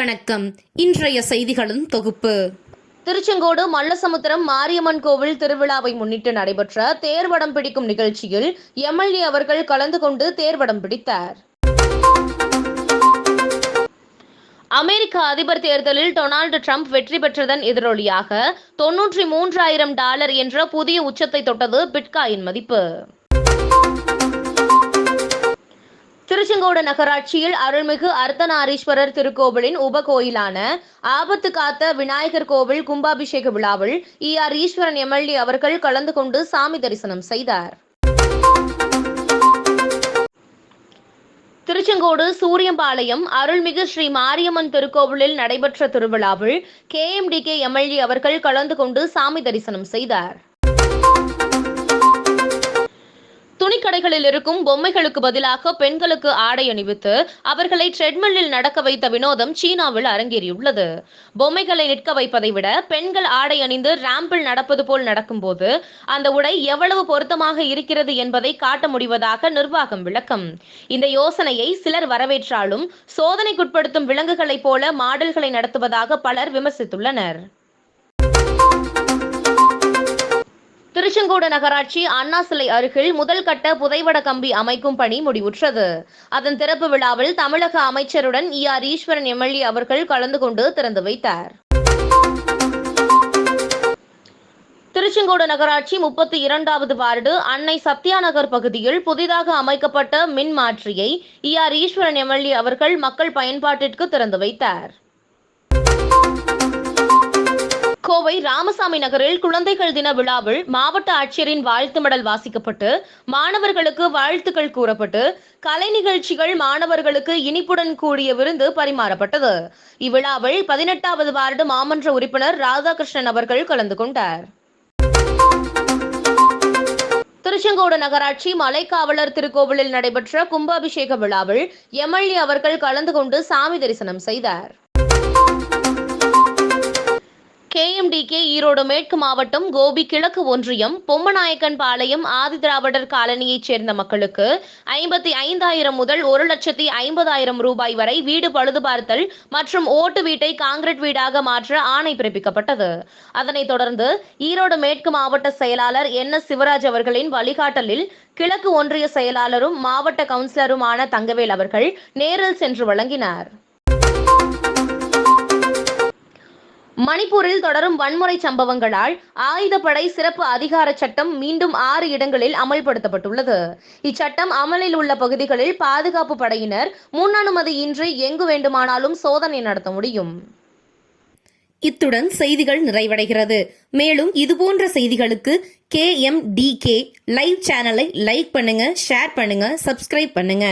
வணக்கம். இன்றைய செய்திகளின் தொகுப்பு. திருச்செங்கோடு மல்லசமுத்திரம் மாரியம்மன் கோவில் திருவிழாவை முன்னிட்டு நடைபெற்ற தேர்வடம் பிடிக்கும் நிகழ்ச்சியில் எம்எல்ஏ அவர்கள் கலந்து கொண்டு தேர்வடம் பிடித்தார். அமெரிக்க அதிபர் தேர்தலில் டொனால்டு ட்ரம்ப் வெற்றி பெற்றதன் எதிரொலியாக தொன்னூற்றி மூன்றாயிரம் டாலர் என்ற புதிய உச்சத்தை தொட்டது பிட்காயின் மதிப்பு. திருச்செங்கோடு நகராட்சியில் அருள்மிகு அர்த்தநாரீஸ்வரர் திருக்கோவிலின் உபகோயிலான ஆபத்து காத்த விநாயகர் கோவில் கும்பாபிஷேக விழாவில் இ ஆர் ஈஸ்வரன் எம்எல்ஏ அவர்கள் கலந்து கொண்டு சாமி தரிசனம் செய்தார். திருச்செங்கோடு சூரியம்பாளையம் அருள்மிகு ஸ்ரீ மாரியம்மன் திருக்கோவிலில் நடைபெற்ற திருவிழாவில் கே எம்டி கே எம்எல்ஏ அவர்கள் கலந்து கொண்டு சாமி தரிசனம் செய்தார். துணிக்கடைகளில் இருக்கும் பொம்மைகளுக்கு பதிலாக பெண்களுக்கு ஆடை அணிவித்து அவர்களை ட்ரெட்மில்லில் நடக்க வைத்த வினோதம் சீனாவில் அரங்கேறியுள்ளது. பொம்மைகளை நிற்க வைப்பதை விட பெண்கள் ஆடை அணிந்து ராம்பில் நடப்பது போல் நடக்கும்போது அந்த உடை எவ்வளவு பொருத்தமாக இருக்கிறது என்பதை காட்ட முடிவதாக நிர்வாகம் விளக்கம். இந்த யோசனையை சிலர் வரவேற்றாலும் சோதனைக்குட்படுத்தும் விலங்குகளைப் போல மாடல்களை நடத்துவதாக பலர் விமர்சித்துள்ளனர். திருச்செங்கோடு நகராட்சி அண்ணா சிலை அருகில் முதல் கட்ட புதைவட கம்பி அமைக்கும் பணி முடிவுற்றது. அதன் திறப்பு விழாவில் தமிழக அமைச்சருடன் இ ஆர் ஈஸ்வரன் எம்எல்ஏ அவர்கள் கலந்து கொண்டு திறந்து வைத்தார். திருச்செங்கோடு நகராட்சி முப்பத்தி இரண்டாவது வார்டு அன்னை சத்யா நகர் பகுதியில் புதிதாக அமைக்கப்பட்ட மின் மாற்றியை இ ஆர் ஈஸ்வரன் எம்எல்ஏ அவர்கள் மக்கள் பயன்பாட்டிற்கு திறந்து வைத்தார். கோவை ராமசாமி நகரில் குழந்தைகள் தின விழாவில் மாவட்ட ஆட்சியரின் வாழ்த்து மடல் வாசிக்கப்பட்டு மாணவர்களுக்கு வாழ்த்துக்கள் கூறப்பட்டு கலை நிகழ்ச்சிகள் மாணவர்களுக்கு இனிப்புடன் கூடிய விருந்து பரிமாறப்பட்டது. இவ்விழாவில் பதினெட்டாவது வார்டு மாமன்ற உறுப்பினர் ராதாகிருஷ்ணன் அவர்கள் கலந்து கொண்டார். திருச்செங்கோடு நகராட்சி மலைக்காவலர் திருக்கோவிலில் நடைபெற்ற கும்பாபிஷேக விழாவில் எம்எல்ஏ அவர்கள் கலந்து கொண்டு சாமி தரிசனம் செய்தார். கேஎம்டிகே ஈரோடு மேற்கு மாவட்டம் கோபி கிழக்கு ஒன்றியம் பொம்மநாயக்கன் பாளையம் ஆதிதிராவிடர் காலனியைச் சேர்ந்த மக்களுக்கு ஐம்பத்தி ஐந்தாயிரம் முதல் ஒரு லட்சத்தி ஐம்பதாயிரம் ரூபாய் வரை வீடு பழுதுபார்த்தல் மற்றும் ஓட்டு வீட்டை காங்கிரீட் வீடாக மாற்ற ஆணை பிறப்பிக்கப்பட்டது. அதனைத் தொடர்ந்து ஈரோடு மேற்கு மாவட்ட செயலாளர் என் எஸ் சிவராஜ் அவர்களின் வழிகாட்டலில் கிழக்கு ஒன்றிய செயலாளரும் மாவட்ட கவுன்சிலருமான தங்கவேல் அவர்கள் நேரில் சென்று வழங்கினார். மணிப்பூரில் தொடரும் வன்முறை சம்பவங்களால் ஆயுதப்படை சிறப்பு அதிகார சட்டம் மீண்டும் ஆறு இடங்களில் அமல்படுத்தப்பட்டுள்ளது. இச்சட்டம் அமலில் உள்ள பகுதிகளில் பாதுகாப்பு படையினர் முன் அனுமதியின்றி எங்கு வேண்டுமானாலும் சோதனை நடத்த முடியும். இத்துடன் செய்திகள் நிறைவடைகிறது. மேலும் இதுபோன்ற செய்திகளுக்கு K M D K live சேனலை லைக் பண்ணுங்க ஷேர் பண்ணுங்க சப்ஸ்கிரைப் பண்ணுங்க.